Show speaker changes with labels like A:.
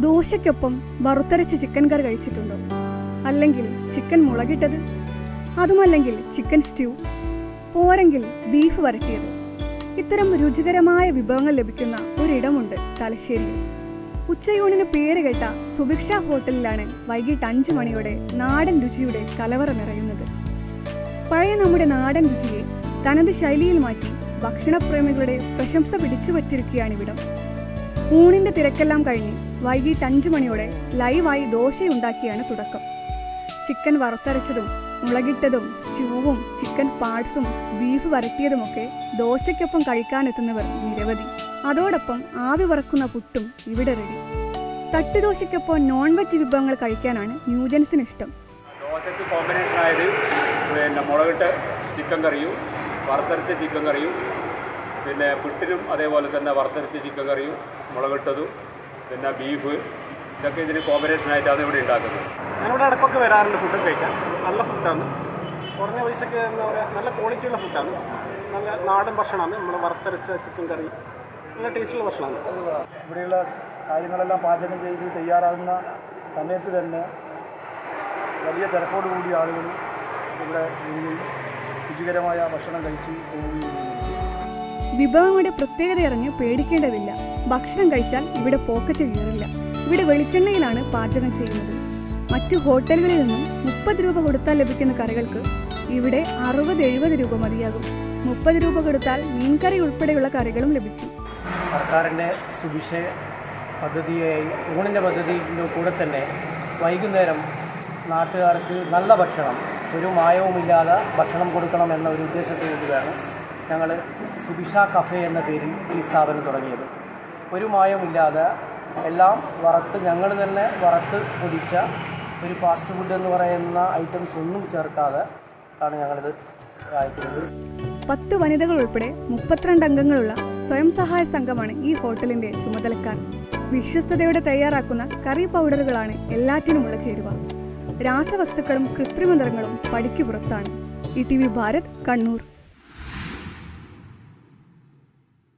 A: ദോശയ്ക്കൊപ്പം വറുത്തരച്ച ചിക്കൻ കറി കഴിച്ചിട്ടുണ്ടോ? അല്ലെങ്കിൽ ചിക്കൻ മുളകിട്ടത്? അതുമല്ലെങ്കിൽ ചിക്കൻ സ്റ്റ്യൂ പോരെങ്കിൽ ബീഫ് വരട്ടിയത്? ഇത്തരം രുചികരമായ വിഭവങ്ങൾ ലഭിക്കുന്ന ഒരിടമുണ്ട് തലശ്ശേരിയിൽ ഉച്ചയൂണിന് പേര് കേട്ട സുഭിക്ഷ ഹോട്ടലിലാണ് വൈകിട്ട് അഞ്ചു മണിയോടെ നാടൻ രുചിയുടെ കലവറ നിറയുന്നത്. പഴയ നമ്മുടെ നാടൻ രുചിയെ തനത് ശൈലിയിൽ മാറ്റി ഭക്ഷണപ്രേമികളുടെ പ്രശംസ പിടിച്ചുപറ്റിരിക്കുകയാണിവിടം ഊണിന്റെ തിരക്കെല്ലാം കഴിഞ്ഞ് വൈകിട്ട് അഞ്ചു മണിയോടെ ലൈവായി ദോശയുണ്ടാക്കിയാണ് തുടക്കം. ചിക്കൻ വറുത്തരച്ചതും മുളകിട്ടതും ചൂവും ചിക്കൻ പാർട്സും ബീഫ് വരട്ടിയതുമൊക്കെ ദോശയ്ക്കൊപ്പം കഴിക്കാനെത്തുന്നവർ നിരവധി. അതോടൊപ്പം ആവി വറക്കുന്ന പുട്ടും ഇവിടെ റെഡി തട്ടുദോശയ്ക്കൊപ്പം നോൺ വെജ് വിഭവങ്ങൾ കഴിക്കാനാണ് ന്യൂജൻസിന് ഇഷ്ടം.
B: ദോശയ്ക്ക് കോമ്പിനേഷൻ ആയത് പിന്നെ മുളകിട്ട് ചിക്കൻ കറിയും വറുത്തരച്ച ചിക്കൻ കറിയും പിന്നെ പുട്ടിനും അതേപോലെ തന്നെ വറുത്തരച്ച ചിക്കൻ കറിയും മുളകിട്ടതും പിന്നെ ബീഫ് ഇതൊക്കെ ഇതിന് കോമ്പിനേഷൻ ആയിട്ടാണ് ഇവിടെ ഉണ്ടാക്കുന്നത്.
C: ഞാനിവിടെ ഇടയ്ക്കൊക്കെ വരാറുണ്ട് ഫുഡ് കഴിക്കാൻ. നല്ല ഫുഡാണ് കുറഞ്ഞ പൈസക്ക് എന്താ പറയുക നല്ല ക്വാളിറ്റിയുള്ള ഫുഡാണ് നല്ല നാടൻ ഭക്ഷണമാണ്. നമ്മൾ വറുത്തരച്ച ചിക്കൻ കറി. നല്ല ടേസ്റ്റുള്ള ഭക്ഷണമാണ്.
D: ഇവിടെയുള്ള കാര്യങ്ങളെല്ലാം പാചകം ചെയ്ത് തയ്യാറാകുന്ന സമയത്ത് തന്നെ വലിയ തിരക്കോടുകൂടി ആളുകൾ ഇവിടെ രുചികരമായ ഭക്ഷണം കഴിച്ച് പോവുകയും
A: വിഭവങ്ങളുടെ പ്രത്യേകത അറിഞ്ഞ് പേടിക്കേണ്ടതില്ല. ഭക്ഷണം കഴിച്ചാൽ ഇവിടെ പോക്കറ്റ് കീറില്ല ഇവിടെ വെളിച്ചെണ്ണയിലാണ് പാചകം ചെയ്യുന്നത്. മറ്റു ഹോട്ടലുകളിൽ നിന്നും മുപ്പത് രൂപ കൊടുത്താൽ ലഭിക്കുന്ന കറികൾക്ക് ഇവിടെ അറുപത് എഴുപത് രൂപ മതിയാകും. മുപ്പത് രൂപ കൊടുത്താൽ മീൻകറി ഉൾപ്പെടെയുള്ള കറികളും ലഭിക്കും
E: സർക്കാരിന്റെ സുഭിക്ഷ പദ്ധതിയായി ഊണിന്റെ പദ്ധതിയുടെ കൂടെ തന്നെ വൈകുന്നേരം നാട്ടുകാർക്ക് നല്ല ഭക്ഷണം ഒരു മായവുമില്ലാതെ ഭക്ഷണം കൊടുക്കണം എന്ന ഒരു ഉദ്ദേശത്തോടുകൂടിയാണ് ഞങ്ങൾ സുഭിഷ കഫേ എന്ന പേരിൽ ഈ സ്ഥാപനം തുടങ്ങിയത്. ഒരു മായമില്ലാതെ എല്ലാം വറുത്ത് ഞങ്ങൾ തന്നെ വറുത്ത് പൊടിച്ച ഒരു ഫാസ്റ്റ് ഫുഡ് എന്ന് പറയുന്ന ഐറ്റംസ് ഒന്നും ചേർക്കാതെ ആണ് ഞങ്ങളിത് അയക്കുന്നത്
A: പത്ത് വനിതകൾ ഉൾപ്പെടെ മുപ്പത്തിരണ്ട് അംഗങ്ങളുള്ള സ്വയം സഹായ സംഘമാണ് ഈ ഹോട്ടലിന്റെ ചുമതലക്കാർ. വിശ്വസ്തയോടെ തയ്യാറാക്കുന്ന കറി പൗഡറുകളാണ് എല്ലാറ്റിനുമുള്ള ചേരുവ. രാസവസ്തുക്കളും കൃത്രിമ നിറങ്ങളും പടിക്ക് പുറത്താണ്. E T V Bharat Kannur.